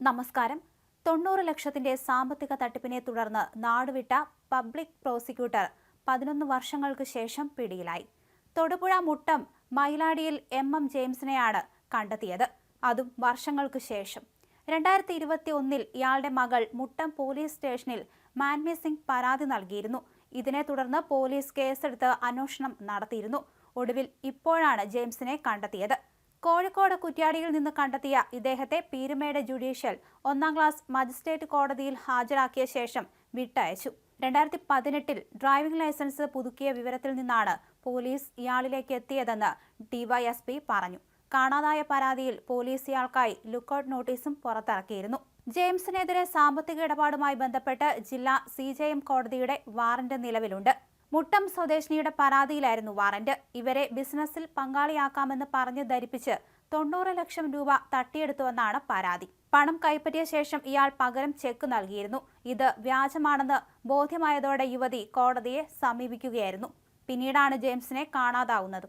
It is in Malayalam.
നമസ്കാരം. തൊണ്ണൂറ് ലക്ഷത്തിന്റെ സാമ്പത്തിക തട്ടിപ്പിനെ തുടർന്ന് നാടുവിട്ട പബ്ലിക് പ്രോസിക്യൂട്ടർ പതിനൊന്ന് വർഷങ്ങൾക്ക് ശേഷം പിടിയിലായി. തൊടുപുഴ മുട്ടം മൈലാടിയിൽ എം. എം. ജെയിംസിനെയാണ് കണ്ടെത്തിയത്. അതും വർഷങ്ങൾക്ക് ശേഷം. രണ്ടായിരത്തി ഇരുപത്തി ഒന്നിൽ ഇയാളുടെ മകൾ മുട്ടം പോലീസ് സ്റ്റേഷനിൽ മാൻമി സിംഗ് പരാതി നൽകിയിരുന്നു. ഇതിനെ തുടർന്ന് പോലീസ് കേസെടുത്ത് അന്വേഷണം നടത്തിയിരുന്നു. ഒടുവിൽ ഇപ്പോഴാണ് ജെയിംസിനെ കണ്ടെത്തിയത്. കോഴിക്കോട് കുറ്റ്യാടിയിൽ നിന്ന് കണ്ടെത്തിയ ഇദ്ദേഹത്തെ പീരുമേട് ജുഡീഷ്യൽ ഒന്നാം ക്ലാസ് മജിസ്ട്രേറ്റ് കോടതിയിൽ ഹാജരാക്കിയ ശേഷം വിട്ടയച്ചു. രണ്ടായിരത്തി പതിനെട്ടിൽ ഡ്രൈവിംഗ് ലൈസൻസ് പുതുക്കിയ വിവരത്തിൽ നിന്നാണ് പോലീസ് ഇയാളിലേക്ക് എത്തിയതെന്ന് ഡിവൈഎസ്പി പറഞ്ഞു. കാണാതായ പരാതിയിൽ പോലീസ് ഇയാൾക്കായി ലുക്കൌട്ട് നോട്ടീസും പുറത്തിറക്കിയിരുന്നു. ജെയിംസിനെതിരെ സാമ്പത്തിക ഇടപാടുമായി ബന്ധപ്പെട്ട് ജില്ലാ സി കോടതിയുടെ വാറന്റ് നിലവിലുണ്ട്. മുട്ടം സ്വദേശിനിയുടെ പരാതിയിലായിരുന്നു വാറന്റ്. ഇവരെ ബിസിനസ്സിൽ പങ്കാളിയാക്കാമെന്ന് പറഞ്ഞ് ധരിപ്പിച്ച് തൊണ്ണൂറ് ലക്ഷം രൂപ തട്ടിയെടുത്തുവെന്നാണ് പരാതി. പണം കൈപ്പറ്റിയ ശേഷം ഇയാൾ പകരം ചെക്ക് നൽകിയിരുന്നു. ഇത് വ്യാജമാണെന്ന് ബോധ്യമായതോടെ യുവതി കോടതിയെ സമീപിക്കുകയായിരുന്നു. പിന്നീടാണ് ജെയിംസിനെ കാണാതാവുന്നത്.